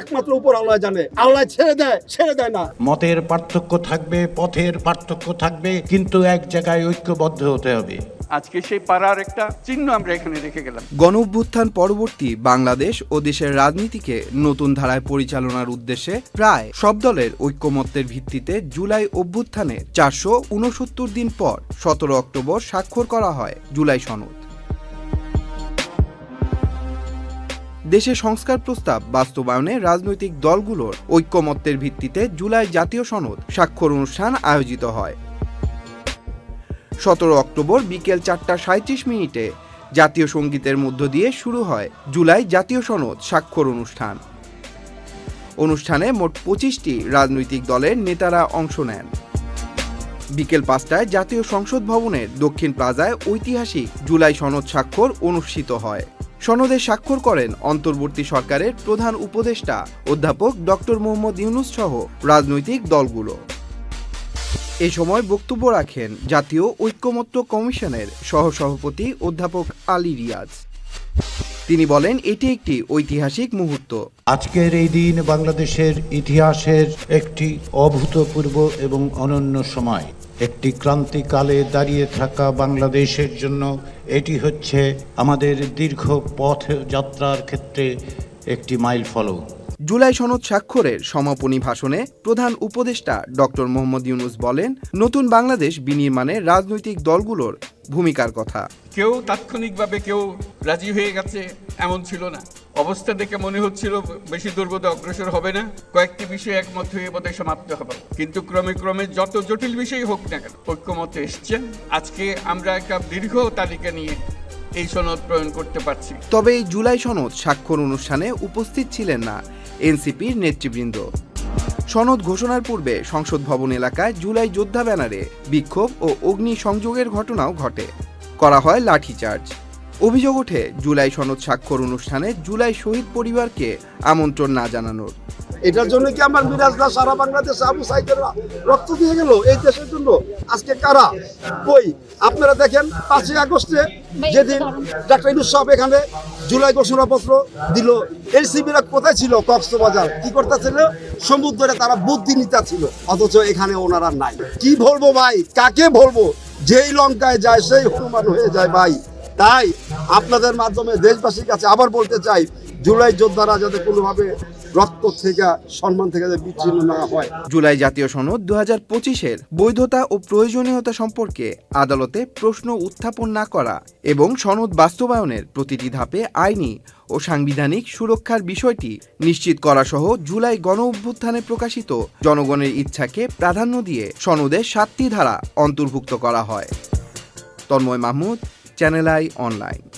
একমাত্র উপর আল্লাহ জানে আল্লাহ ছেড়ে দেয় ছেড়ে দেয় না। মতের পার্থক্য থাকবে পথের পার্থক্য থাকবে কিন্তু এক জায়গায় ঐক্যবদ্ধ হতে হবে। আজকে সেই পাড়ার একটা চিহ্ন আমরা এখানে রেখে গেলাম। গণ অভ্যুত্থান পরবর্তী বাংলাদেশ ও দেশের রাজনীতিকে নতুন ধারায় পরিচালনার উদ্দেশ্যে প্রায় সব দলের ঐক্যমত্যের ভিত্তিতে জুলাই অভ্যুত্থানের চারশো উনসত্তর দিন পর সতেরো অক্টোবর স্বাক্ষর করা হয় জুলাই সনদ। দেশে সংস্কার প্রস্তাব বাস্তবায়নে রাজনৈতিক দলগুলোর ঐক্যমত্যের ভিত্তিতে জুলাই জাতীয় সনদ স্বাক্ষর অনুষ্ঠান আয়োজিত হয়। সতেরো অক্টোবর বিকেল চারটা সাঁত্রিশ মিনিটে জাতীয় সঙ্গীতের মধ্য দিয়ে শুরু হয় জুলাই জাতীয় সনদ স্বাক্ষর অনুষ্ঠান। অনুষ্ঠানে মোট পঁচিশটি রাজনৈতিক দলের নেতারা অংশ নেন। বিকেল পাঁচটায় জাতীয় সংসদ ভবনের দক্ষিণ প্লাজায় ঐতিহাসিক জুলাই সনদ স্বাক্ষর অনুষ্ঠিত হয়। সনদে স্বাক্ষর করেন অন্তর্বর্তী সরকারের প্রধান উপদেষ্টা অধ্যাপক ডক্টর মোহাম্মদ ইউনুস সহ রাজনৈতিক দলগুলো। এ সময় বক্তব্য রাখেন জাতীয় ঐক্যমত্য কমিশনের সহসভাপতি অধ্যাপক আলী রিয়াজ। তিনি বলেন, এটি একটি ঐতিহাসিক মুহূর্ত। আজকের এই দিন বাংলাদেশের ইতিহাসের একটি অভূতপূর্ব এবং অনন্য সময়। একটি ক্রান্তিকালে দাঁড়িয়ে থাকা বাংলাদেশের জন্য এটি হচ্ছে আমাদের দীর্ঘ পথ যাত্রার ক্ষেত্রে একটি মাইল ফলক। জুলাই সনদ স্বাক্ষরের সমাপনী ভাষণে প্রধান উপদেষ্টা ডক্টর মোহাম্মদ ইউনুস বলেন নতুন বাংলাদেশ বিনির্মাণে রাজনৈতিক দলগুলোর ভূমিকার কথা। কেউ তাৎক্ষণিকভাবে কেউ রাজি হয়ে গেছে এমন ছিল না। অবস্থা দেখে মনে হচ্ছিল বেশি দুর্বোধ অগ্রসর হবে না। কয়েকটি বিষয় একমত হয়ে বোধহয় সমাপ্ত হবে। কিন্তু ক্রমে ক্রমে যত জটিল বিষয় হোক না কেন, ঐক্যমতে এসছেন আজকে আমরা একটা দীর্ঘ তালিকা নিয়ে এই সনদ প্রয়োগ করতে পারছি। তবে এই জুলাই সনদ স্বাক্ষর অনুষ্ঠানে উপস্থিত ছিলেন না এনসিপির নেতৃবৃন্দ। সনদ ঘোষণার পূর্বে সংসদ ভবন এলাকায় জুলাই যোদ্ধা ব্যানারে বিক্ষোভ ও অগ্নি সংযোগের ঘটনাও ঘটে। করা হয় লাঠিচার্জ অভিযোগ ওঠে, জুলাই সনদ স্বাক্ষর অনুষ্ঠানে জুলাই শহীদ পরিবারকে আমন্ত্রণ না জানানোর। এটার জন্য কি আমার মিরাজদা সারা বাংলাদেশে আবু সাইদের রক্ত দিয়ে গেল? এই দেশের জন্য আজকে কারা? কই? আপনারা দেখেন, পাঁচই আগস্টে যেদিন ডাক্তার ইনুস সাহেব এখানে জুলাই ঘোষণাপত্র দিল। এনসিবিরা কোথায় ছিল? কক্সবাজার। কি করতেছিল? সমুদ্রে তারা বুদ্ধি নিতা ছিল অথচ এখানে ওনারা নাই। কি বলব ভাই? কাকে বলব? যেই লঙ্কায় যায়, সেই হনুমান হয়ে যায় ভাই। তাই আপনাদের মাধ্যমে দেশবাসীর কাছে আবার বলতে চাই, জুলাই যোদ্ধারা যাতে কোনোভাবে রক্ত থেকে, সম্মান থেকে বিচ্ছিন্ন না হয়। জুলাই জাতীয় সনদ দু হাজার পঁচিশের বৈধতা ও প্রয়োজনীয়তা সম্পর্কে আদালতে প্রশ্ন উত্থাপন না করা এবং সনদ বাস্তবায়নের প্রতিটি ধাপে আইনি ও সাংবিধানিক সুরক্ষার বিষয়টি নিশ্চিত করা সহ জুলাই গণ অভ্যুত্থানে প্রকাশিত জনগণের ইচ্ছাকে প্রাধান্য দিয়ে সনদের সাতটি ধারা অন্তর্ভুক্ত করা হয়। Tanmoy Mahmud Channel I Online.